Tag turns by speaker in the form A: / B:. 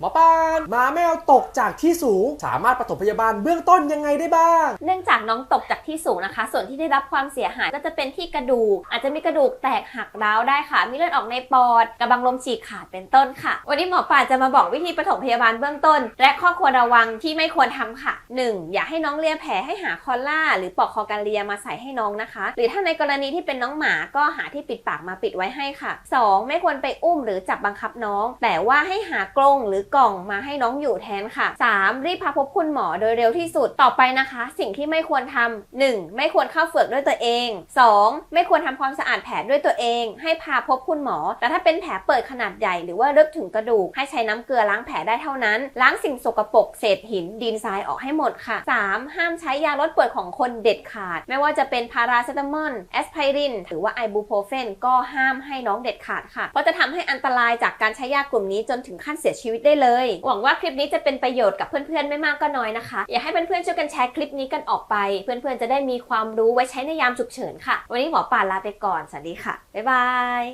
A: หมอปานหมาแมวตกจากที่สูง สามารถปฐมพยาบาลเบื้องต้นยังไงได้บ้าง
B: เนื่องจากน้องตกจากที่สูงนะคะ ส่วนที่ได้รับความเสียหายก็จะเป็นที่กระดูก อาจจะมีกระดูกแตกหักร้าวได้ค่ะ มีเลือดออกในปอด กระบังลมฉีกขาดเป็นต้นค่ะ วันนี้หมอป่าจะมาบอกวิธีปฐมพยาบาลเบื้องต้น และข้อควรระวังที่ไม่ควรทำค่ะ 1. อย่าให้น้องเลียแผลให้หาคอลล่า หรือปลอกคอการเลียมาใส่ให้น้องนะคะ หรือถ้าในกรณีที่เป็นน้องหมาก็หาที่ปิดปากมาปิดไว้ให้ค่ะ 2. ไม่ควรไปอุ้มหรือจับบังคับน้อง แต่ว่าให้หากรงหรือกล่องมาให้น้องอยู่แทนค่ะ 3. รีบพาพบคุณหมอโดยเร็วที่สุดต่อไปนะคะ สิ่งที่ไม่ควรทำ 1. ไม่ควรเข้าเฝือกด้วยตัวเอง 2. ไม่ควรทำความสะอาดแผลด้วยตัวเอง ให้พาพบคุณหมอ แต่ถ้าเป็นแผลเปิดขนาดใหญ่หรือว่าลึกถึงกระดูก ให้ใช้น้ำเกลือล้างแผลได้เท่านั้น ล้างสิ่งสกปรกเศษหินดินทรายออกให้หมดค่ะ 3. ห้ามใช้ยาลดปวดของคนเด็ดขาด ไม่ว่าจะเป็นพาราเซตามอลแอสไพรินหรือว่าไอบูโพรเฟนก็ห้ามให้น้องเด็ดขาดค่ะเพราะจะทำให้อันตรายจากการใช้ยากลุ่มนี้จนถึงขั้นเสียชีวิตได้เลย หวังว่าคลิปนี้จะเป็นประโยชน์กับเพื่อนๆไม่มากก็น้อยนะคะ อยากให้เพื่อนๆช่วยกันแชร์คลิปนี้กันออกไป เพื่อนๆจะได้มีความรู้ไว้ใช้ในยามฉุกเฉินค่ะ วันนี้หมอป่าลาไปก่อน สวัสดีค่ะ บ๊ายบาย